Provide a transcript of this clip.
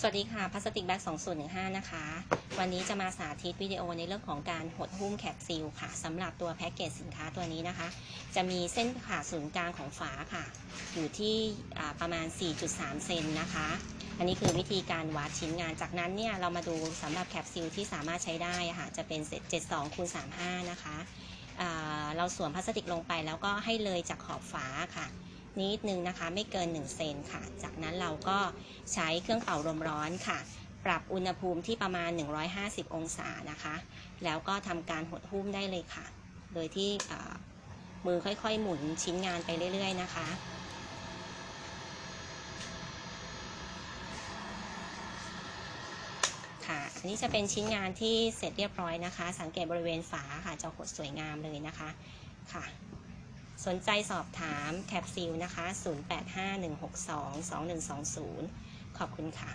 สวัสดีค่ะพลาสติกแบ็ก2015 นะคะ วันนี้จะมาสาธิตวิดีโอในเรื่องของการหดหุ้มแคปซิลค่ะสำหรับตัวแพ็กเกจสินค้าตัวนี้นะคะ จะมีเส้นผ่าศูนย์กลางของฝาค่ะ อยู่ที่ประมาณ 4.3 เซนนะคะ อันนี้คือวิธีการวัดชิ้นงาน จากนั้นเนี่ยเรามาดูสำหรับแคปซิลที่สามารถใช้ได้ค่ะจะเป็น72คูณ35 นะคะ เราสวมพลาสติกลงไปแล้วก็ให้เลยจากขอบฝาค่ะ นิดนึงนะคะ ไม่เกิน 1 เซนค่ะ จากนั้นเราก็ใช้เครื่องเป่าลมร้อนค่ะ ปรับอุณหภูมิที่ประมาณ 150 องศานะคะ แล้วก็ทำการหดหุ้มได้เลยค่ะ โดยที่มือค่อยๆ หมุนชิ้นงานไปเรื่อย ๆ นะคะค่ะ อันนี้จะเป็นชิ้นงานที่เสร็จเรียบร้อยนะคะ สังเกตบริเวณฝาค่ะจะหดสวยงามเลยนะคะ ค่ะ สนใจสอบถามแคปซิลนะคะ 0851622120 ขอบคุณค่ะ